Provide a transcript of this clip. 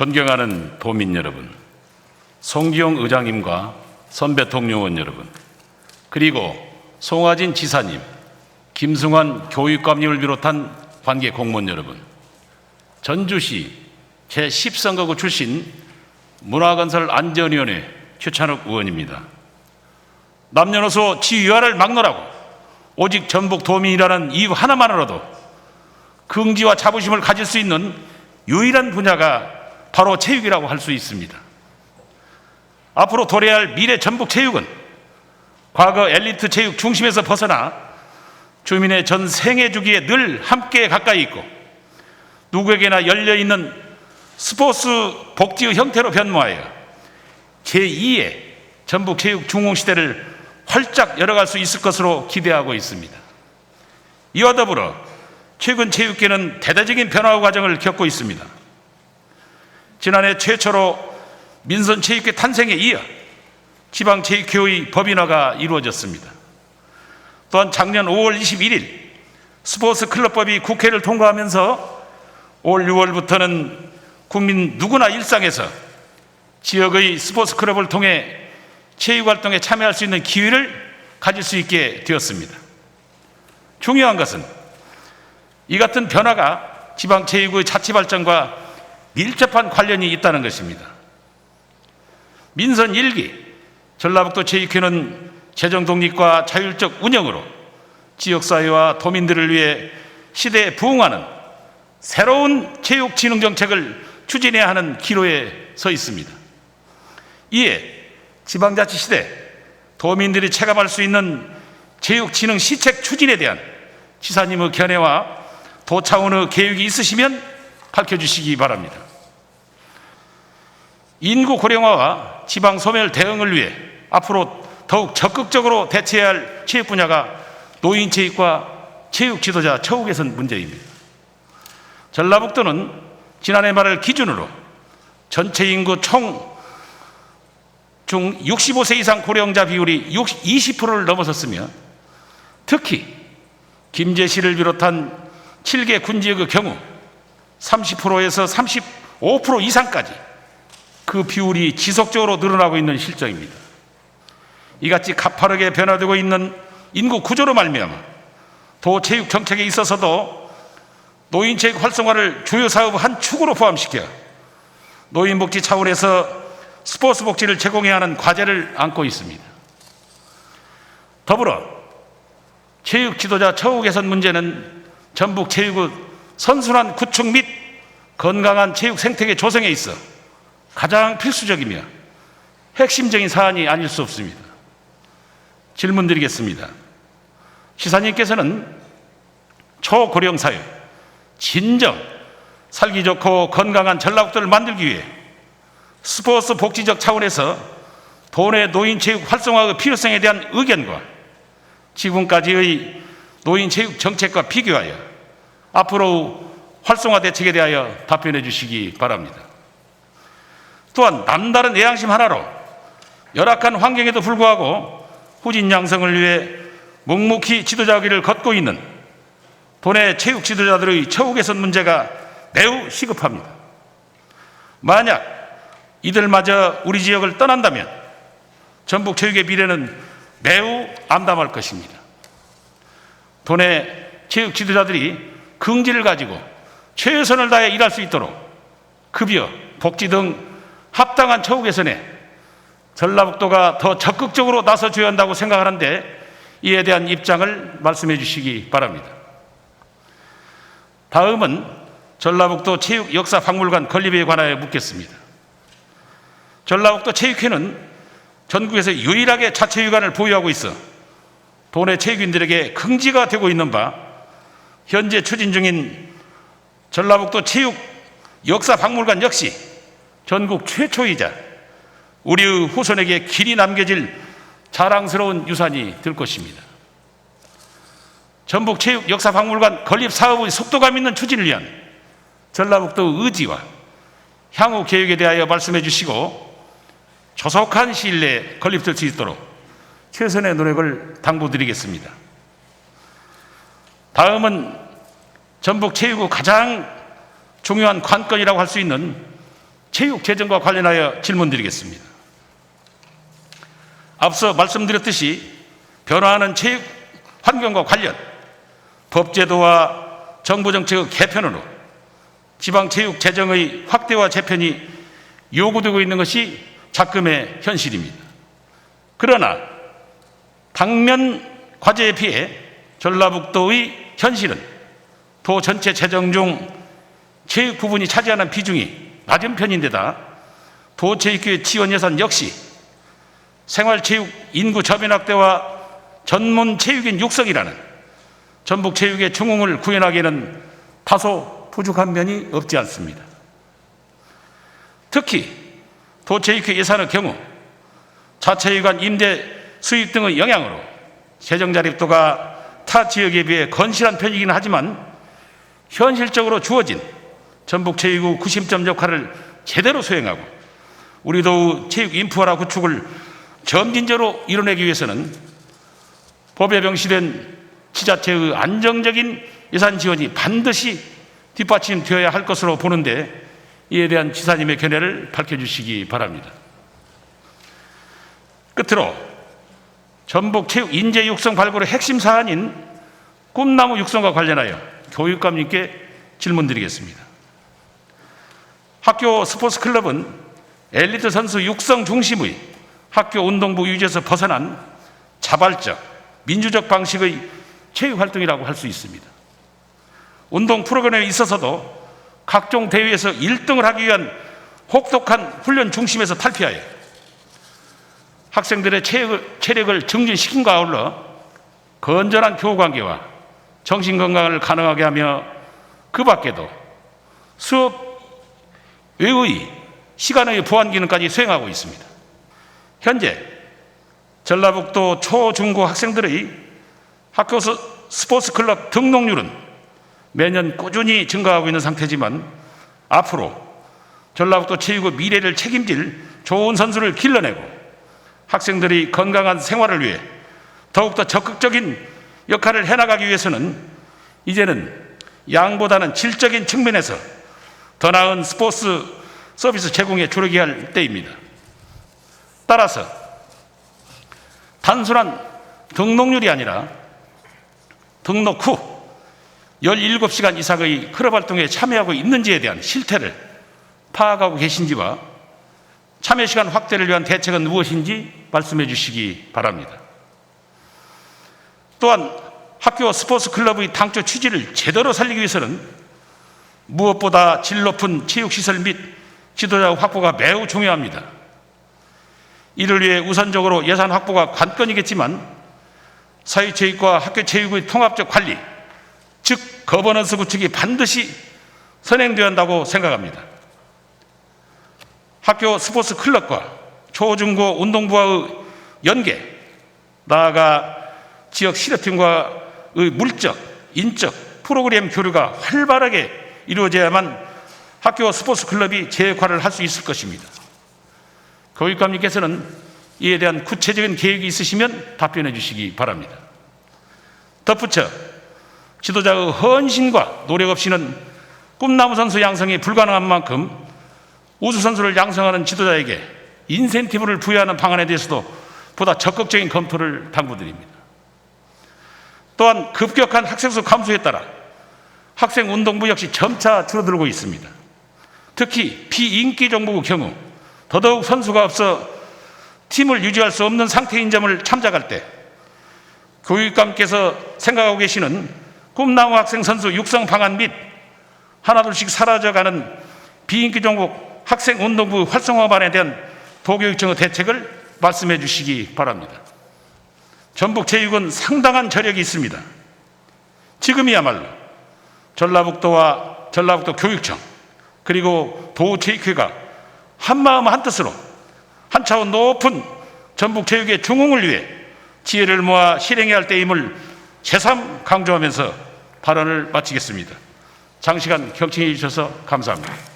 존경하는 도민 여러분, 송기용 의장님과 선배 동료원 여러분, 그리고 송하진 지사님, 김승환 교육감님을 비롯한 관계 공무원 여러분, 전주시 제10선거구 출신 문화건설 안전위원회 최찬욱 의원입니다. 남녀노소 지위화를 막노라고 오직 전북 도민이라는 이유 하나만으로도 긍지와 자부심을 가질 수 있는 유일한 분야가 바로 체육이라고 할 수 있습니다. 앞으로 도래할 미래 전북 체육은 과거 엘리트 체육 중심에서 벗어나 주민의 전 생애 주기에 늘 함께 가까이 있고 누구에게나 열려 있는 스포츠 복지의 형태로 변모하여 제2의 전북 체육 중흥 시대를 활짝 열어갈 수 있을 것으로 기대하고 있습니다. 이와 더불어 최근 체육계는 대대적인 변화 과정을 겪고 있습니다. 지난해 최초로 민선 체육회 탄생에 이어 지방 체육회의 법인화가 이루어졌습니다. 또한 작년 5월 21일 스포츠 클럽법이 국회를 통과하면서 올 6월부터는 국민 누구나 일상에서 지역의 스포츠 클럽을 통해 체육 활동에 참여할 수 있는 기회를 가질 수 있게 되었습니다. 중요한 것은 이 같은 변화가 지방 체육의 자치 발전과 밀접한 관련이 있다는 것입니다. 민선 1기 전라북도 체육회는 재정 독립과 자율적 운영으로 지역사회와 도민들을 위해 시대에 부응하는 새로운 체육진흥 정책을 추진해야 하는 기로에 서 있습니다. 이에 지방자치 시대 도민들이 체감할 수 있는 체육진흥 시책 추진에 대한 지사님의 견해와 도 차원의 계획이 있으시면 밝혀 주시기 바랍니다. 인구 고령화와 지방 소멸 대응을 위해 앞으로 더욱 적극적으로 대처해야 할 체육 분야가 노인 체육과 체육 지도자 처우 개선 문제입니다. 전라북도는 지난해 말을 기준으로 전체 인구 총 중 65세 이상 고령자 비율이 20%를 넘어섰으며 특히 김제시를 비롯한 7개 군지역의 경우 30%에서 35% 이상까지 그 비율이 지속적으로 늘어나고 있는 실정입니다. 이같이 가파르게 변화되고 있는 인구 구조로 말미암아 도 체육 정책에 있어서도 노인 체육 활성화를 주요 사업 한 축으로 포함시켜 노인 복지 차원에서 스포츠 복지를 제공해야 하는 과제를 안고 있습니다. 더불어 체육 지도자 처우 개선 문제는 전북 체육의 선순환 구축 및 건강한 체육 생태계 조성에 있어 가장 필수적이며 핵심적인 사안이 아닐 수 없습니다. 질문 드리겠습니다. 시사님께서는 초고령 사회, 진정 살기 좋고 건강한 전라북도를 만들기 위해 스포츠 복지적 차원에서 도내 노인 체육 활성화의 필요성에 대한 의견과 지금까지의 노인 체육 정책과 비교하여 앞으로 활성화 대책에 대하여 답변해 주시기 바랍니다. 또한 남다른 애양심 하나로 열악한 환경에도 불구하고 후진 양성을 위해 묵묵히 지도자 길을 걷고 있는 도내 체육 지도자들의 처우 개선 문제가 매우 시급합니다. 만약 이들마저 우리 지역을 떠난다면 전북 체육의 미래는 매우 암담할 것입니다. 도내 체육 지도자들이 긍지를 가지고 최선을 다해 일할 수 있도록 급여, 복지 등 합당한 처우 개선에 전라북도가 더 적극적으로 나서줘야 한다고 생각하는데 이에 대한 입장을 말씀해 주시기 바랍니다. 다음은 전라북도 체육역사박물관 건립에 관하여 묻겠습니다. 전라북도 체육회는 전국에서 유일하게 자체유관을 보유하고 있어 도내 체육인들에게 긍지가 되고 있는 바 현재 추진 중인 전라북도 체육 역사박물관 역시 전국 최초이자 우리의 후손에게 길이 남겨질 자랑스러운 유산이 될 것입니다. 전북 체육 역사박물관 건립 사업의 속도감 있는 추진을 위한 전라북도 의지와 향후 계획에 대하여 말씀해 주시고 조속한 시일 내에 건립될 수 있도록 최선의 노력을 당부드리겠습니다. 다음은 전북 체육의 가장 중요한 관건이라고 할 수 있는 체육 재정과 관련하여 질문드리겠습니다. 앞서 말씀드렸듯이 변화하는 체육 환경과 관련 법제도와 정부 정책의 개편으로 지방 체육 재정의 확대와 재편이 요구되고 있는 것이 작금의 현실입니다. 그러나 당면 과제에 비해 전라북도의 현실은 도 전체 재정 중 체육 부분이 차지하는 비중이 낮은 편인데다 도체육회 지원 예산 역시 생활체육 인구 저변 확대와 전문 체육인 육성이라는 전북 체육의 중흥을 구현하기에는 다소 부족한 면이 없지 않습니다. 특히 도체육회 예산의 경우 자체유관 임대 수익 등의 영향으로 재정 자립도가 타 지역에 비해 건실한 편이긴 하지만 현실적으로 주어진 전북 체육의 구심점 역할을 제대로 수행하고 우리도 체육 인프라 구축을 점진적으로 이뤄내기 위해서는 법에 명시된 지자체의 안정적인 예산 지원이 반드시 뒷받침되어야 할 것으로 보는데 이에 대한 지사님의 견해를 밝혀주시기 바랍니다. 끝으로 전북 체육 인재 육성 발굴의 핵심 사안인 꿈나무 육성과 관련하여 교육감님께 질문드리겠습니다. 학교 스포츠 클럽은 엘리트 선수 육성 중심의 학교 운동부 유지에서 벗어난 자발적 민주적 방식의 체육 활동이라고 할 수 있습니다. 운동 프로그램에 있어서도 각종 대회에서 1등을 하기 위한 혹독한 훈련 중심에서 탈피하여 학생들의 체력을, 증진시킨과 아울러 건전한 교우 관계와 정신 건강을 가능하게 하며 그 밖에도 수업 외의 시간의 보완 기능까지 수행하고 있습니다. 현재 전라북도 초, 중고 학생들의 학교 스포츠 클럽 등록률은 매년 꾸준히 증가하고 있는 상태지만 앞으로 전라북도 체육의 미래를 책임질 좋은 선수를 길러내고 학생들이 건강한 생활을 위해 더욱더 적극적인 역할을 해나가기 위해서는 이제는 양보다는 질적인 측면에서 더 나은 스포츠 서비스 제공에 주력해야 할 때입니다. 따라서 단순한 등록률이 아니라 등록 후 17시간 이상의 클럽 활동에 참여하고 있는지에 대한 실태를 파악하고 계신지와 참여 시간 확대를 위한 대책은 무엇인지 말씀해 주시기 바랍니다. 또한 학교 스포츠 클럽의 당초 취지를 제대로 살리기 위해서는 무엇보다 질 높은 체육시설 및 지도자 확보가 매우 중요합니다. 이를 위해 우선적으로 예산 확보가 관건이겠지만 사회체육과 학교체육의 통합적 관리, 즉 거버넌스 구축이 반드시 선행되어야 한다고 생각합니다. 학교 스포츠 클럽과 초중고 운동부와의 연계, 나아가 지역 시력팀과의 물적, 인적 프로그램 교류가 활발하게 이루어져야만 학교 스포츠 클럽이 제 역할을 할 수 있을 것입니다. 교육감님께서는 이에 대한 구체적인 계획이 있으시면 답변해 주시기 바랍니다. 덧붙여 지도자의 헌신과 노력 없이는 꿈나무 선수 양성이 불가능한 만큼 우수 선수를 양성하는 지도자에게 인센티브를 부여하는 방안에 대해서도 보다 적극적인 검토를 당부드립니다. 또한 급격한 학생 수 감소에 따라 학생 운동부 역시 점차 줄어들고 있습니다. 특히 비인기 종목의 경우 더더욱 선수가 없어 팀을 유지할 수 없는 상태인 점을 참작할 때 교육감께서 생각하고 계시는 꿈나무 학생 선수 육성 방안 및 하나둘씩 사라져가는 비인기 종목 학생 운동부 활성화반에 대한 도교육청의 대책을 말씀해 주시기 바랍니다. 전북 체육은 상당한 저력이 있습니다. 지금이야말로 전라북도와 전라북도 교육청 그리고 도체육회가 한마음 한뜻으로 한 차원 높은 전북 체육의 중흥을 위해 지혜를 모아 실행해야 할 때임을 새삼 강조하면서 발언을 마치겠습니다. 장시간 경청해 주셔서 감사합니다.